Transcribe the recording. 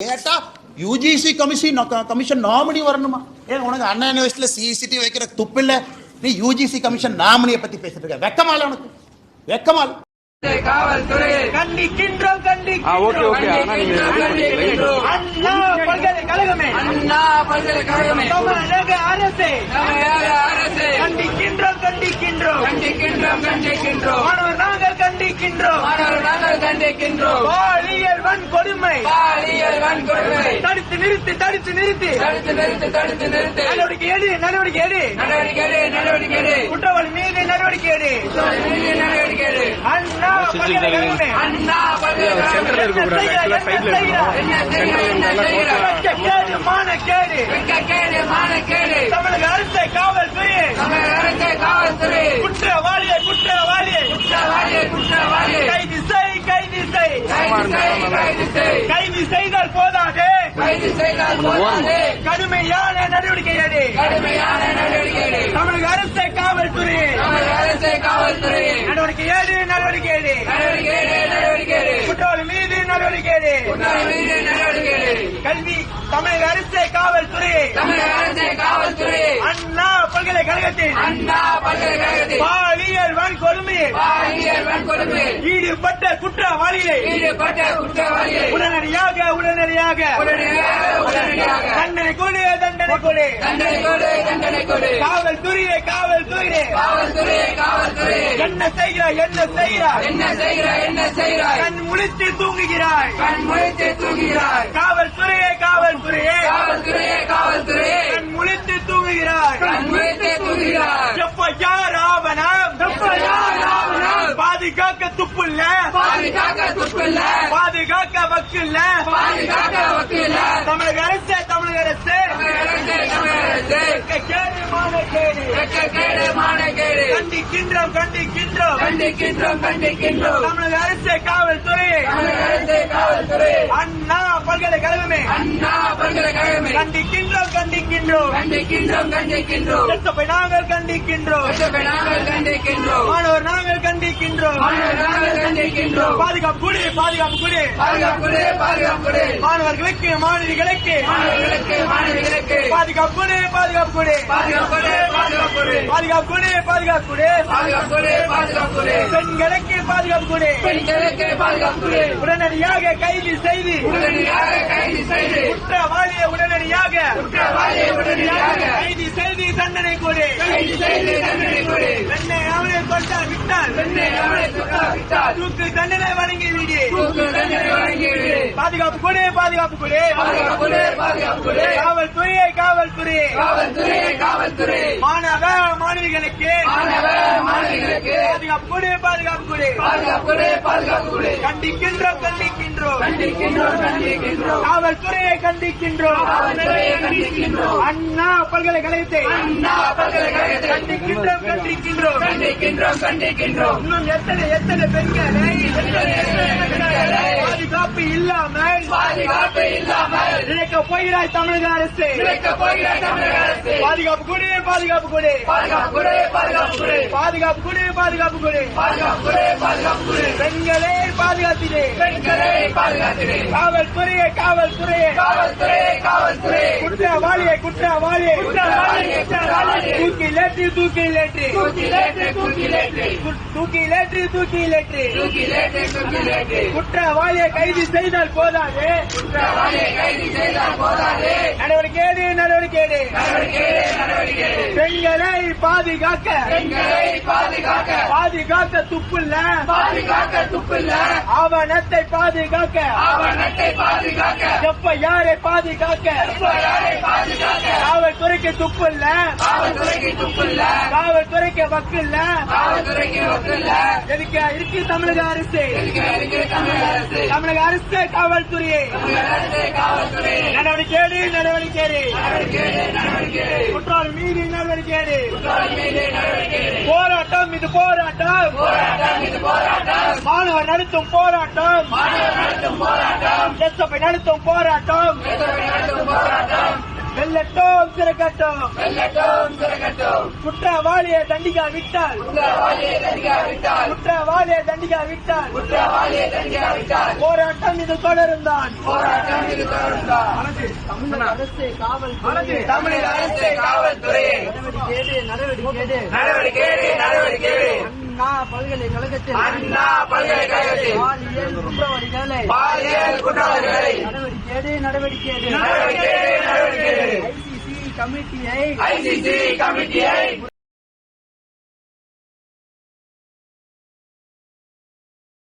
கேட்டா UGC commission commission nominee வரணுமா ஏன் உனக்கு அண்ணா யூனிவர்சிட்டியில் சிசிடி வைக்கிற துப்பில்ல நீ யூஜிசி கமிஷன் நாமினியை பத்தி பேசிட்டு இருக்க வெக்கமால உனக்கு வெக்கமால் கண்டிக்கின்றோம் கண்டிக்கின்றோம் நாங்கள் கண்டிக்கின்றோம் பாலியல் வன்கொடுமை. பாலியல் வன்கொடுமை. தடுத்து நிறுத்து தடுத்து நிறுத்து. தடுத்து நிறுத்து தடுத்து நிறுத்து. நடவடிக்கை எடு நடவடிக்கை எடு. நடவடிக்கை எடு, நடவடிக்கை எடு. குற்றவாளி மீது நடவடிக்கை எடு. மீது நடவடிக்கை எடு. அண்ணா பல்கலைக்கழகமே. அண்ணா பல்கலைக்கழகமே. சென்டர்ல இருக்க கூடாது ஆக்சுவலா சைடுல இருக்கணும் என்ன செய்ய என்ன செய்ய கேடு மானக்கேடு வெட்கக்கேடு மானக்கேடு தமிழக அரசை காவல்துறையே தமிழக அரசு காவல்துறை குற்றவாளியை குற்றவாளியை குற்றவாளியை குற்றவாளியை கைது செய் கைது செய் கைது செய், கைது செய். கைது செய்தால் போதாது. கைது செய்தால் போதாது. கடுமையான நடவடிக்கை எடு கடுமையான நடவடிக்கை எடு. தமிழக அரசை காவல்துறை தமிழக அரசு காவல்துறை நடவடிக்கை எடு நடவடிக்கை எடு நடவடிக்கை எடு, நடவடிக்கை எடு. குற்றவாளி மீது நடவடிக்கை எடு குற்றவாளி மீது நடவடிக்கை எடு. கல்வி தமிழக அரசை காவல்துறை தமிழக அரசு காவல்துறை அண்ணா பல்கலைக்கழகத்தில். அண்ணா பல்கலைக்கழகத்தில். பாலியல் பாலியல் வன்கொடுமை ஈடுபட்ட குற்றவாளியை ஈடுபட்ட குற்றவாளியை. உடனடியாக உடனடியாக. உடனடியாக உடனடியாக. தண்டனை கொடு தண்டனை கொடு. தண்டனை கொடு தண்டனை கொடு. காவல்துறையே காவல்துறையே. காவல்துறை காவல்துறை என்ன செய்கிறாய் என்ன செய்கிறாய் என்ன செய்கிறாய் என்ன செய்கிறாய்? கண் முழித்து தூங்குகிறாய். கண் முழித்து தூங்குகிறாய். காவல்துறையே காவல்துறையே. காவல்துறையே காவல்துறையே. கண் முழித்து தூங்குகிறாய். கண் முழித்து தூங்குகிறாய். எப்ப யார் பாதுகாக்க துப்பு இல்ல பாதுகாக்க துப்பு இல்ல பாதுகாக்க வக்கு இல்ல பாதுகாக்க வக்கு இல்ல தமிழக அரசு தமிழக அரசு கண்டிக்கின்றோம் கண்டிக்கின்றோம். கண்டிக்கின்றோம் கண்டிக்கின்றோம். தமிழக அரசு காவல்துறை. தமிழக அரசு காவல்துறை. அண்ணா பல்கலைக்கழகமே. அண்ணா பல்கலைக்கழகமே. கண்டிக்கின்றோம் கண்டிக்கின்றோம். கண்டிக்கின்றோம் கண்டிக்கின்றோம். நாங்கள் கண்டிக்கின்றோம். நாங்கள் கண்டி கண்டிக்கின்றோம் கண்டிக்கின்றோம். பாதுகாப்பு குடி பாதுகாப்பு குடி. பாதுகாப்பு பாதுகாப்பு மாணவர்களுக்கு மாணவிகளுக்கு. மாணவர்களுக்கு மாணவிகளுக்கு. பாதுகாப்பு குடி பாதுகாப்பு குடி. பாதுகாப்பு பாதுகாப்பு பாதுகாப்பு குடி பாதுகாப்பு குடி. பாதுகாப்பு பாதுகாப்பு பெண்களுக்கு பாதுகாப்பு குடி. பெண்களுக்கு பாதுகாப்பு உடனடியாக கைது செய்து. உடனடியாக கைது செய்து. குற்றவாளியை உடனடியாக. குற்றவாளியை உடனடியாக. கைது செய்து தண்டனை கொடு. கைது செய்து தண்டனை கொடு. பெண்ணை அவனை கொண்டால் Nacional. விட்டால் தூக்கு தண்டனை வழங்கி விடு. தூக்கு தண்டனை வழங்கிவிடு பாதுகாப்பு கொடு பாதுகாப்பு கொடு. பாதுகாப்பு பாதுகாப்பு காவல்துறையே காவல்துறையே காவல்துறை. காவல்துறை மாணவ மாணவிகளுக்கு. மாணவ மாணவிகளுக்கு. பாதுகாப்பு கொடு பாதுகாப்பு கொடு. பாதுகாப்பு பாதுகாப்பு கண்டிக்கின்றோம் கண்டிக்கின்றோம். கண்டிக்கின்றோம் கண்டிக்கின்றோம். காவல்துறையை கண்டிக்கின்றோம். காவல்துறையை கண்டிக்கின்றோம். அண்ணா பல்கலைக்கழகத்தை. அண்ணா பல்கலைக்கழகத்தை. கண்டிக்கின்றோம் கண்டிக்கின்றோம். கண்டிக்கின்றோம் கண்டிக்கின்றோம். இன்னும் எத்தனை எத்தனை பெண்களை பாதுகாப்பு இல்லாமல் பாதுகாப்பு இல்லாமல் இழைக்க போகிறாய் தமிழக அரசு. இழைக்க போகிற தமிழக அரசு. பாதுகாப்பு கொடு பாதுகாப்பு கொடு. பாதுகாப்பு பாதுகாப்பு பாதுகாப்பு கொடு பாதுகாப்பு கொடு. பாதுகாப்பு பாதுகாப்பு பெண்களை பாதுகாத்திலே பெண்களை பாதுகாத்திரு காவல்துறையே காவல்துறையே. காவல்துறை காவல்துறை குற்றவாளியை குற்றவாளியை. குற்றவாளியை, குற்றவாளியை. தூக்கிலேற்று தூக்கிலேற்று. தூக்கிலேற்று தூக்கிலேற்று. தூக்கிலேற்று தூக்கிலேற்று. தூக்கிலேற்று தூக்கிலேற்று. குற்றவாளியை கைது செய்தால் போதாது. குற்றவாளியை கைது செய்தால் போதாது. நடவடிக்கை நடவடிக்கை நடவடிக்கை. பெண்களை பாதுகாக்க. பெண்களை பாதுகாக்க. பாதுகாக்க துப்புல்ல. பாதுகாக்க துப்பில்ல. ஆவணத்தை பாதுகாக்க. ஆவணத்தை பாதுகாக்க. எப்ப யாரை பாதுகாக்க? காவல்துறைக்கு துப்பு இல்ல? காவல்துறைக்கு வக்கு இல்ல? எதுக்கு? இருக்கு தமிழக அரசு. தமிழக அரசு. காவல்துறையை நடவடிக்கை நடவடிக்கை குற்றால் மீறி நடவடிக்கை போராட்டம் இது போராட்டம். மாணவர் நடத்தும் போராட்டம். எஸ்எஃப்ஐ நடத்தும் போராட்டம். வெல்லட்டோம் திரகட்டும் குற்றவாளியை தண்டிகா விட்டால். குற்றவாளியை தண்டிகா விட்டால். போராட்டம் இது தொடரும் தான் அரசு காவல் தமிழக அரசு காவல்துறை நடவடிக்கை நடவடிக்கை நடவடிக்கை அண்ணா பல்கலைக்கழகத்தில் அண்ணா பல்கலைக்கழகத்தில் பாலியல் குற்றவாளிகளை பாலியல் குற்றவாளிகளை நடவடிக்கை நடவடிக்கை. நடவடிக்கை. ICC கமிட்டியை ICC கமிட்டியை